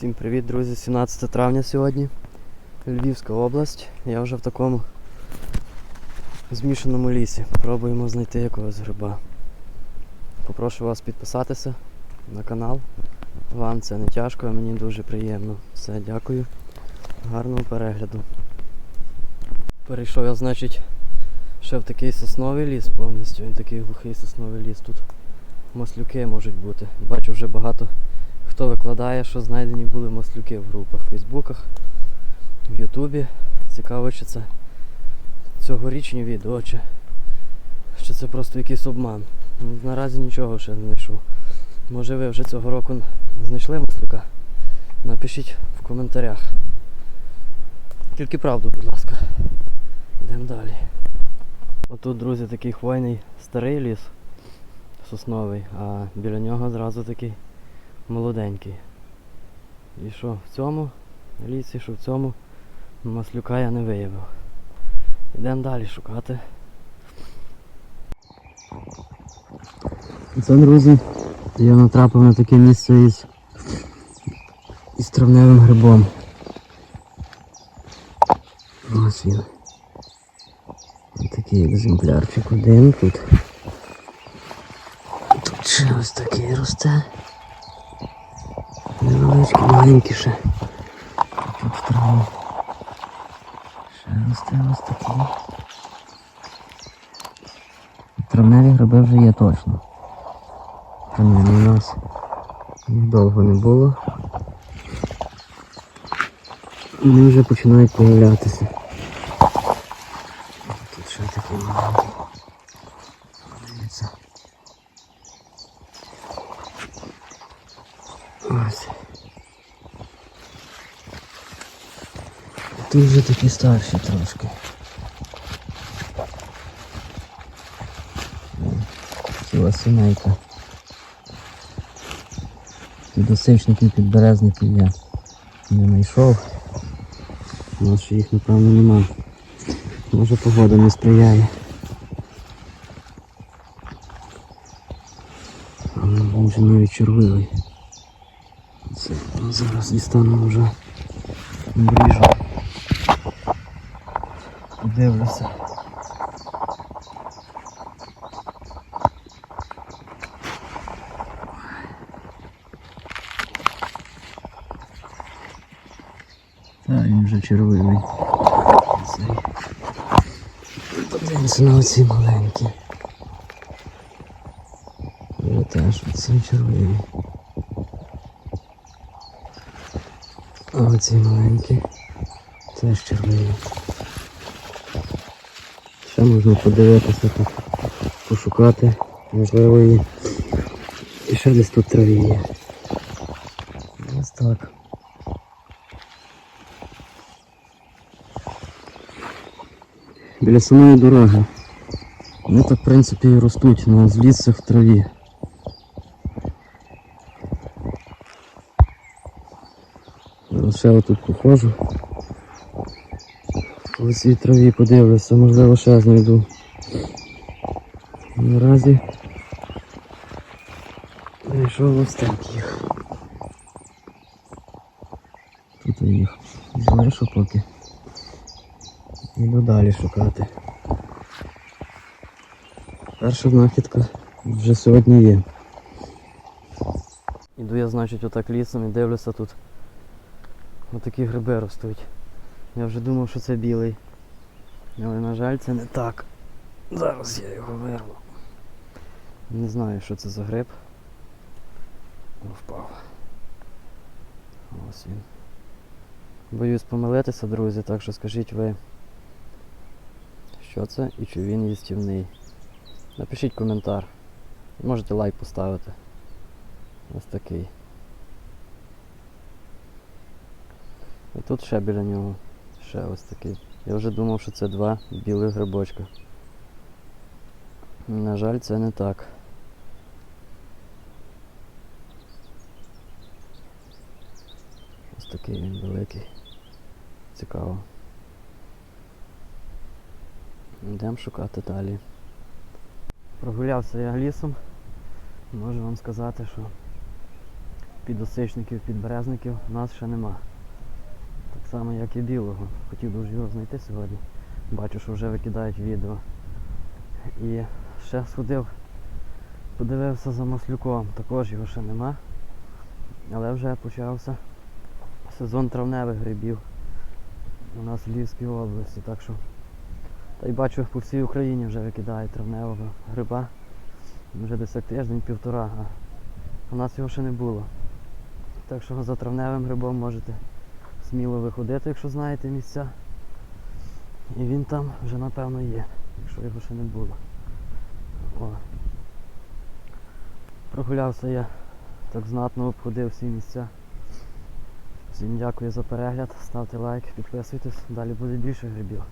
Всім привіт, друзі! 17 травня сьогодні. Львівська область. Я вже в такому змішаному лісі. Пробуємо знайти якогось гриба. Попрошу вас підписатися на канал. Вам це не тяжко, а мені дуже приємно. Все, дякую. Гарного перегляду. Перейшов я, значить, ще в такий сосновий ліс повністю. Він такий глухий сосновий ліс. Тут маслюки можуть бути. Бачу вже багато хто викладає, що знайдені були маслюки в групах, в Фейсбуках, в Ютубі. Цікаво, чи це цьогорічні відео, чи, чи це просто якийсь обман. Ну, Наразі нічого ще не знайшов. Може ви вже цього року знайшли маслюка? Напишіть в коментарях. Тільки правду, будь ласка. Йдемо далі. Отут, друзі, такий хвойний старий ліс сосновий, а біля нього зразу такий молоденький. І що в цьому лісі, що в цьому маслюка я не виявив. Йдемо далі шукати. Це, друзі, я натрапив на таке місце із, із травневим грибом. Ось він. Ось такий екземплярчик один тут. Тут ще ось такий росте. Невеличкий, маленький ще. Тут траву. Ще росте ось такий. Травневі гриби вже є точно. Принаймні у нас їх довго не було. Вони вже починають появлятися. Тут ще такий маленький. Дивіться. Ось. Тут вже такі старші трошки. Ціла сімейка. Підосичників, підберезників я не знайшов. У нас їх напевно нема. Може погода не сприяє. Але він вже навіть. Це ну, зараз дістану вже мріжу. Подивлюся. Так, він вже червивий. Подивимося на оці маленькі. Вже теж оці червиві. А оці маленькі теж червиві. Ще можна подивитися тут, пошукати, можливо і, і ще десь тут траві є. Ось так. Біля самої дороги. Вони так в принципі і ростуть на зліссях в траві. Зараз ще отут походжу. По цій траві подивлюся, можливо ще знайду. Наразі знайшов ось так їх. Тут я їх залишу поки. Іду далі шукати. Перша знахідка вже сьогодні є. Іду я, значить, отак лісом і дивлюся тут. Отакі гриби ростуть. Я вже думав, що це білий. Але на жаль це не так. Зараз я його вирву. Не знаю, що це за гриб. Впав. Ось він. Боюсь помилитися, друзі, так що скажіть ви, що це і чи він їстівний. Напишіть коментар. Можете лайк поставити. Ось такий. І тут ще біля нього. Ще ось такий. Я вже думав, що це два білих грибочка. На жаль, це не так. Ось такий він великий. Цікаво. Йдемо шукати далі. Прогулявся я лісом. Можу вам сказати, що підосичників, підберезників у нас ще нема. Так само, як і білого. Хотів дуже його знайти сьогодні. Бачу, що вже викидають відео. І ще сходив, подивився за маслюком, також його ще нема. Але вже почався сезон травневих грибів у нас в Львівській області, так що. Та й бачу по всій Україні вже викидають травневого гриба. Вже десь тиждень-півтора, а у нас його ще не було. Так що за травневим грибом можете сміло виходити, якщо знаєте місця. І він там вже напевно є, якщо його ще не було. О. Прогулявся я так знатно обходив всі місця. Всім дякую за перегляд, ставте лайк, підписуйтесь, далі буде більше грибів.